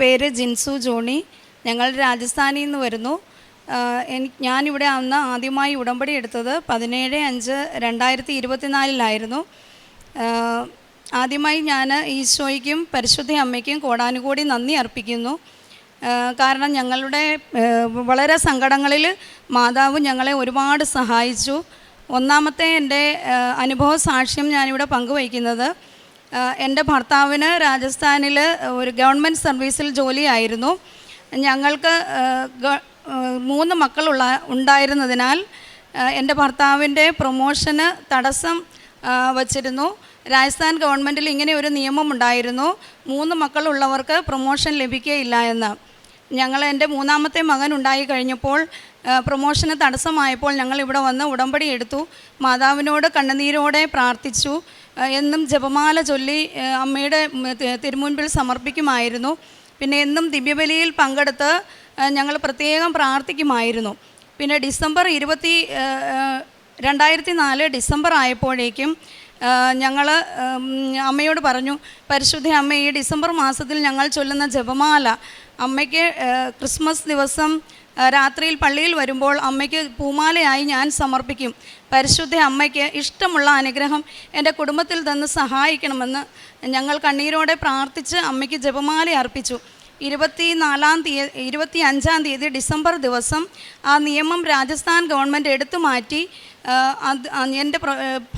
പേര് ജിൻസു ജോണി. ഞങ്ങൾ രാജസ്ഥാനിൽ നിന്ന് വരുന്നു. ഞാനിവിടെ അന്ന് ആദ്യമായി ഉടമ്പടി എടുത്തത് പതിനേഴ് അഞ്ച് രണ്ടായിരത്തി ഇരുപത്തിനാലിലായിരുന്നു ആദ്യമായി ഞാൻ ഈശോയ്ക്കും പരിശുദ്ധ അമ്മയ്ക്കും കോടാനുകൂടി നന്ദി അർപ്പിക്കുന്നു. കാരണം ഞങ്ങളുടെ വളരെ സങ്കടങ്ങളിൽ മാതാവ് ഞങ്ങളെ ഒരുപാട് സഹായിച്ചു. ഒന്നാമത്തെ എന്റെ അനുഭവ സാക്ഷ്യം ഞാനിവിടെ പങ്കുവയ്ക്കുന്നത്. എന്റെ ഭർത്താവിന് രാജസ്ഥാനിൽ ഒരു ഗവൺമെന്റ് സർവീസിൽ ജോലിയായിരുന്നു. ഞങ്ങൾക്ക് മൂന്ന് മക്കളുള്ള ഉണ്ടായിരുന്നതിനാൽ എന്റെ ഭർത്താവിന്റെ പ്രൊമോഷന് തടസ്സം വച്ചിരുന്നു. രാജസ്ഥാൻ ഗവൺമെന്റിൽ ഇങ്ങനെ ഒരു നിയമം ഉണ്ടായിരുന്നു. മൂന്ന് മക്കളുള്ളവർക്ക് പ്രൊമോഷൻ ലഭിക്കുകയില്ല എന്ന്. ഞങ്ങൾ എന്റെ മൂന്നാമത്തെ മകൻ ഉണ്ടായി കഴിഞ്ഞപ്പോൾ പ്രൊമോഷന് തടസ്സമായപ്പോൾ ഞങ്ങൾ ഇവിടെ വന്ന് ഉടമ്പടി എടുത്തു. മാതാവിനോട് കണ്ണുനീരോടെ പ്രാർത്ഥിച്ചു. എന്നും ജപമാല ചൊല്ലി അമ്മയുടെ തിരുമുൻപിൽ സമർപ്പിക്കുമായിരുന്നു. പിന്നെ എന്നും ദിവ്യബലിയിൽ പങ്കെടുത്ത് ഞങ്ങൾ പ്രത്യേകം പ്രാർത്ഥിക്കുമായിരുന്നു. പിന്നെ ഡിസംബർ ഇരുപത്തി രണ്ടായിരത്തി നാല് ഡിസംബർ ആയപ്പോഴേക്കും ഞങ്ങൾ അമ്മയോട് പറഞ്ഞു പരിശുദ്ധ അമ്മ ഈ ഡിസംബർ മാസത്തിൽ ഞങ്ങൾ ചൊല്ലുന്ന ജപമാല അമ്മയ്ക്ക് ക്രിസ്മസ് ദിവസം രാത്രിയിൽ പള്ളിയിൽ വരുമ്പോൾ അമ്മയ്ക്ക് പൂമാലയായി ഞാൻ സമർപ്പിക്കും. പരിശുദ്ധ അമ്മയ്ക്ക് ഇഷ്ടമുള്ള അനുഗ്രഹം എന്റെ കുടുംബത്തിൽ തന്ന് സഹായിക്കണമെന്ന് ഞങ്ങൾ കണ്ണീരോടെ പ്രാർത്ഥിച്ച് അമ്മയ്ക്ക് ജപമാല അർപ്പിച്ചു. ഇരുപത്തി നാലാം തീയതി ഇരുപത്തി അഞ്ചാം തീയതി ഡിസംബർ ദിവസം ആ നിയമം രാജസ്ഥാൻ ഗവൺമെന്റ് എടുത്തു മാറ്റി അത് എന്റെ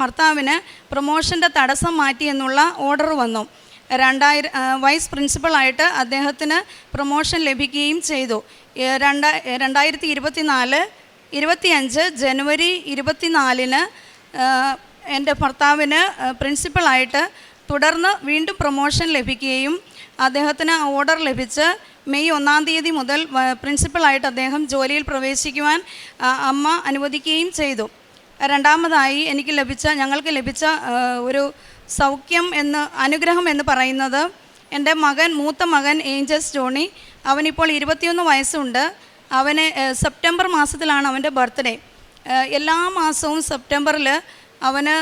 ഭർത്താവിന് പ്രൊമോഷന്റെ തടസ്സം മാറ്റി എന്നുള്ള ഓർഡർ വന്നു. രണ്ടായിരം വൈസ് പ്രിൻസിപ്പളായിട്ട് അദ്ദേഹത്തിന് പ്രൊമോഷൻ ലഭിക്കുകയും ചെയ്തു. രണ്ട രണ്ടാ രണ്ടായിരത്തി ഇരുപത്തി നാല് ഇരുപത്തിയഞ്ച് ജനുവരി ഇരുപത്തിനാലിന് എന്റെ ഭർത്താവിന് പ്രിൻസിപ്പളായിട്ട് തുടർന്ന് വീണ്ടും പ്രൊമോഷൻ ലഭിക്കുകയും അദ്ദേഹത്തിന് ഓർഡർ ലഭിച്ച് മെയ് ഒന്നാം തീയതി മുതൽ പ്രിൻസിപ്പളായിട്ട് അദ്ദേഹം ജോലിയിൽ പ്രവേശിക്കുവാൻ അമ്മ അനുവദിക്കുകയും ചെയ്തു. രണ്ടാമതായി എനിക്ക് ലഭിച്ച ഞങ്ങൾക്ക് ലഭിച്ച ഒരു സൗഖ്യം എന്ന് അനുഗ്രഹം എന്ന് പറയുന്നത് എന്റെ മകൻ മൂത്ത മകൻ ഏഞ്ചൽസ് ജോണി. അവനിപ്പോൾ ഇരുപത്തിയൊന്ന് വയസ്സുണ്ട്. അവന് സെപ്റ്റംബർ മാസത്തിലാണ് അവന്റെ ബർത്ത്ഡേ. എല്ലാ മാസവും സെപ്റ്റംബറിൽ അവന്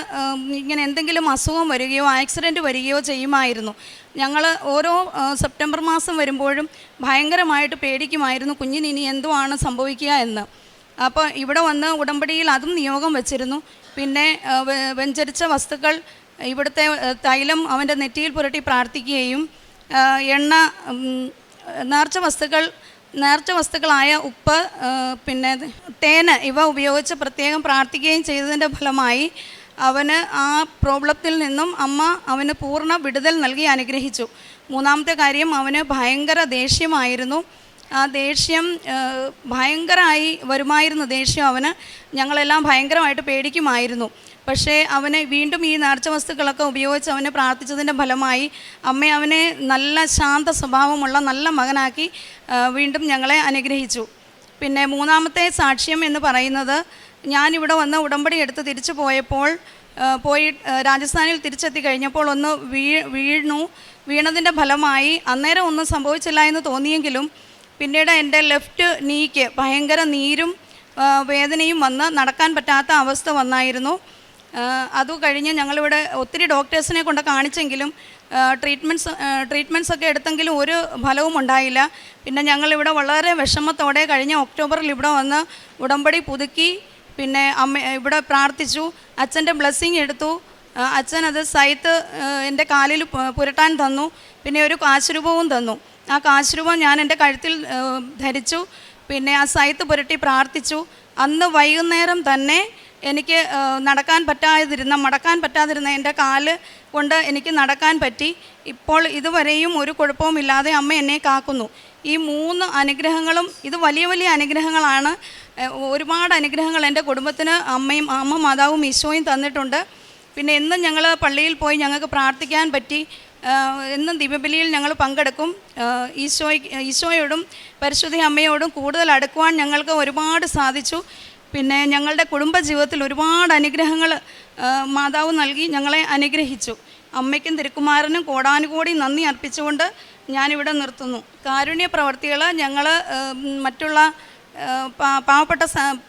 ഇങ്ങനെ എന്തെങ്കിലും അസുഖം വരികയോ ആക്സിഡന്റ് വരികയോ ചെയ്യുമായിരുന്നു. ഞങ്ങൾ ഓരോ സെപ്റ്റംബർ മാസം വരുമ്പോഴും ഭയങ്കരമായിട്ട് പേടിക്കുമായിരുന്നു കുഞ്ഞിന് ഇനി എന്തുവാണ് സംഭവിക്കുക എന്ന്. അപ്പോൾ ഇവിടെ വന്ന് ഉടമ്പടിയിൽ അതും നിയോഗം വെച്ചിരുന്നു. പിന്നെ വെഞ്ചരിച്ച വസ്തുക്കൾ ഇവിടുത്തെ തൈലം അവന്റെ നെറ്റിയിൽ പുരട്ടി പ്രാർത്ഥിക്കുകയും എണ്ണ നേർച്ച വസ്തുക്കൾ നേർച്ച വസ്തുക്കളായ ഉപ്പ് പിന്നെ തേന് ഇവ ഉപയോഗിച്ച് പ്രത്യേകം പ്രാർത്ഥിക്കുകയും ചെയ്തതിന്റെ ഫലമായി അവന് ആ പ്രോബ്ലത്തിൽ നിന്നും അമ്മ അവന് പൂർണ വിടുതൽ നൽകി അനുഗ്രഹിച്ചു. മൂന്നാമത്തെ കാര്യം അവന് ഭയങ്കര ദേഷ്യമായിരുന്നു. ആ ദേഷ്യം ഭയങ്കരമായി വരുമായിരുന്നു ദേഷ്യം അവന്. ഞങ്ങളെല്ലാം ഭയങ്കരമായിട്ട് പേടിക്കുമായിരുന്നു. പക്ഷേ അവനെ വീണ്ടും ഈ നേർച്ച വസ്തുക്കളൊക്കെ ഉപയോഗിച്ച് അവനെ പ്രാർത്ഥിച്ചതിന്റെ ഫലമായി അമ്മ അവനെ നല്ല ശാന്ത സ്വഭാവമുള്ള നല്ല മകനാക്കി വീണ്ടും ഞങ്ങളെ അനുഗ്രഹിച്ചു. പിന്നെ മൂന്നാമത്തെ സാക്ഷ്യം എന്ന് പറയുന്നത് ഞാനിവിടെ വന്ന് ഉടമ്പടി എടുത്ത് തിരിച്ചു പോയപ്പോൾ പോയി രാജസ്ഥാനിൽ തിരിച്ചെത്തി കഴിഞ്ഞപ്പോൾ ഒന്ന് വീ വീണു. വീണതിന്റെ ഫലമായി അന്നേരം ഒന്നും സംഭവിച്ചില്ല എന്ന് തോന്നിയെങ്കിലും പിന്നീട് എന്റെ ലെഫ്റ്റ് നീക്ക് ഭയങ്കര നീരും വേദനയും വന്ന് നടക്കാൻ പറ്റാത്ത അവസ്ഥ വന്നായിരുന്നു. അത് കഴിഞ്ഞ് ഞങ്ങളിവിടെ ഒത്തിരി ഡോക്ടേഴ്സിനെ കൊണ്ട് കാണിച്ചെങ്കിലും ട്രീറ്റ്മെന്റ്സ് ട്രീറ്റ്മെന്റ്സ് ഒക്കെ എടുത്തെങ്കിലും ഒരു ഫലവും ഉണ്ടായില്ല. പിന്നെ ഞങ്ങളിവിടെ വളരെ വിഷമത്തോടെ കഴിഞ്ഞ ഒക്ടോബറിൽ ഇവിടെ വന്ന് ഉടമ്പടി പുതുക്കി പിന്നെ അമ്മ ഇവിടെ പ്രാർത്ഥിച്ചു അച്ഛന്റെ ബ്ലെസ്സിങ് എടുത്തു അച്ഛൻ അത് സൈത്ത് എന്റെ കാലിൽ പുരട്ടാൻ തന്നു പിന്നെ ഒരു കാശുരൂപവും തന്നു. ആ കാശുരൂപം ഞാൻ എന്റെ കഴുത്തിൽ ധരിച്ചു പിന്നെ ആ സൈത്ത് പുരട്ടി പ്രാർത്ഥിച്ചു. അന്ന് വൈകുന്നേരം തന്നെ എനിക്ക് നടക്കാൻ പറ്റാതിരുന്ന മടക്കാൻ പറ്റാതിരുന്ന എന്റെ കാൽ കൊണ്ട് എനിക്ക് നടക്കാൻ പറ്റി. ഇപ്പോൾ ഇതുവരെയും ഒരു കുഴപ്പവും ഇല്ലാതെ അമ്മ എന്നെ കാക്കുന്നു. ഈ മൂന്ന് അനുഗ്രഹങ്ങളും ഇത് വലിയ വലിയ അനുഗ്രഹങ്ങളാണ്. ഒരുപാട് അനുഗ്രഹങ്ങൾ എന്റെ കുടുംബത്തിന് അമ്മയും അമ്മ മാതാവും ഈശോയും തന്നിട്ടുണ്ട്. പിന്നെ എന്നും ഞങ്ങൾ പള്ളിയിൽ പോയി ഞങ്ങൾക്ക് പ്രാർത്ഥിക്കാൻ പറ്റി. എന്നും ദിവ്യബലിയിൽ ഞങ്ങൾ പങ്കെടുക്കും. ഈശോയ് ഈശോയോടും പരിശുദ്ധ അമ്മയോടും കൂടുതൽ അടുക്കുവാൻ ഞങ്ങൾക്ക് ഒരുപാട് സാധിച്ചു. പിന്നെ ഞങ്ങളുടെ കുടുംബ ജീവിതത്തിൽ ഒരുപാട് അനുഗ്രഹങ്ങൾ മാതാവ് നൽകി ഞങ്ങളെ അനുഗ്രഹിച്ചു. അമ്മയ്ക്കും തിരുക്കുമാരനും കോടാനുകോടി നന്ദി അർപ്പിച്ചുകൊണ്ട് ഞാനിവിടെ നിർത്തുന്നു. കാരുണ്യ പ്രവർത്തികൾ ഞങ്ങൾ മറ്റുള്ള പാവപ്പെട്ട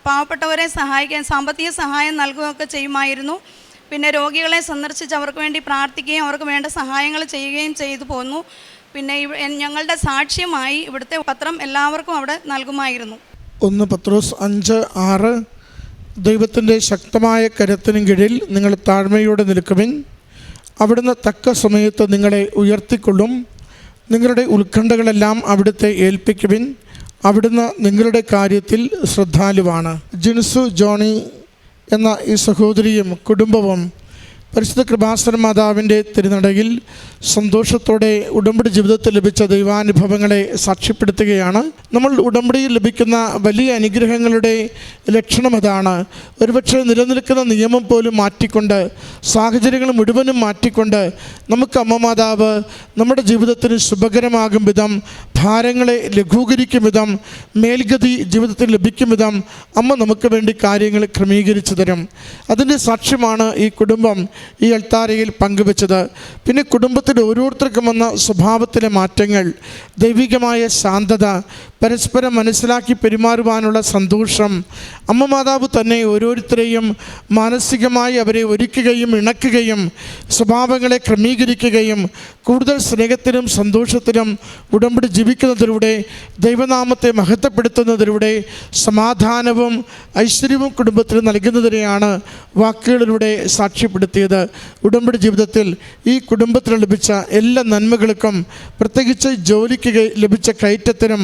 പാവപ്പെട്ടവരെ സഹായിക്കാൻ സാമ്പത്തിക സഹായം നൽകുകയൊക്കെ ചെയ്യുമായിരുന്നു. പിന്നെ രോഗികളെ സന്ദർശിച്ച് അവർക്ക് വേണ്ടി പ്രാർത്ഥിക്കുകയും അവർക്ക് വേണ്ട സഹായങ്ങൾ ചെയ്യുകയും ചെയ്തു പോന്നു. പിന്നെ ഞങ്ങളുടെ സാക്ഷ്യമായി ഇവിടുത്തെ പത്രം എല്ലാവർക്കും അവിടെ നൽകുമായിരുന്നു. ഒന്ന് പത്രോസ് അഞ്ച് ആറ്. ദൈവത്തിന്റെ ശക്തമായ കരത്തിനും കീഴിൽ നിങ്ങൾ താഴ്മയോടെ നിൽക്കുവിൻ. അവിടുന്ന് തക്ക സമയത്ത് നിങ്ങളെ ഉയർത്തിക്കൊള്ളും. നിങ്ങളുടെ ഉത്കണ്ഠകളെല്ലാം അവിടുത്തെ ഏൽപ്പിക്കുവിൻ. അവിടുന്ന് നിങ്ങളുടെ കാര്യത്തിൽ ശ്രദ്ധാലുവാണ്. ജിൻസു ജോണി എന്ന ഈ സഹോദരിയും കുടുംബവും പരിശുദ്ധ കൃപാസന മാതാവിന്റെ തിരുനടയിൽ സന്തോഷത്തോടെ ഉടമ്പടി ജീവിതത്തിൽ ലഭിച്ച ദൈവാനുഭവങ്ങളെ സാക്ഷ്യപ്പെടുത്തുകയാണ്. നമ്മൾ ഉടമ്പടിയിൽ ലഭിക്കുന്ന വലിയ അനുഗ്രഹങ്ങളുടെ ലക്ഷണം അതാണ്. ഒരുപക്ഷെ നിലനിൽക്കുന്ന നിയമം പോലും മാറ്റിക്കൊണ്ട് സാഹചര്യങ്ങൾ മുഴുവനും മാറ്റിക്കൊണ്ട് നമുക്ക് അമ്മ മാതാവ് നമ്മുടെ ജീവിതത്തിന് ശുഭകരമാകും വിധം ഭാരങ്ങളെ ലഘൂകരിക്കും വിധം മേൽഗതി ജീവിതത്തിൽ ലഭിക്കും വിധം അമ്മ നമുക്ക് വേണ്ടി കാര്യങ്ങൾ ക്രമീകരിച്ചു തരും. അതിന്റെ സാക്ഷ്യമാണ് ഈ കുടുംബം ഈ അൾത്താരയിൽ പങ്കുവച്ചത്. പിന്നെ കുടുംബത്തിന്റെ ഓരോരുത്തർക്കും വന്ന സ്വഭാവത്തിലെ മാറ്റങ്ങൾ ദൈവികമായ ശാന്തത പരസ്പരം മനസ്സിലാക്കി പെരുമാറുവാനുള്ള സന്തോഷം അമ്മ മാതാവ് തന്നെ ഓരോരുത്തരെയും മാനസികമായി അവരെ ഒരുക്കുകയും ഇണക്കുകയും സ്വഭാവങ്ങളെ ക്രമീകരിക്കുകയും കൂടുതൽ സ്നേഹത്തിലും സന്തോഷത്തിലും ഉടമ്പടി ജീവിക്കുന്നതിലൂടെ ദൈവനാമത്തെ മഹത്വപ്പെടുത്തുന്നതിലൂടെ സമാധാനവും ഐശ്വര്യവും കുടുംബത്തിന് നൽകുന്നതിനെയാണ് വാക്കുകളിലൂടെ സാക്ഷ്യപ്പെടുത്തിയത്. ഉടമ്പടി ജീവിതത്തിൽ ഈ കുടുംബത്തിന് ലഭിച്ച എല്ലാ നന്മകൾക്കും പ്രത്യേകിച്ച് ജോലിക്ക് ലഭിച്ച കയറ്റത്തിനും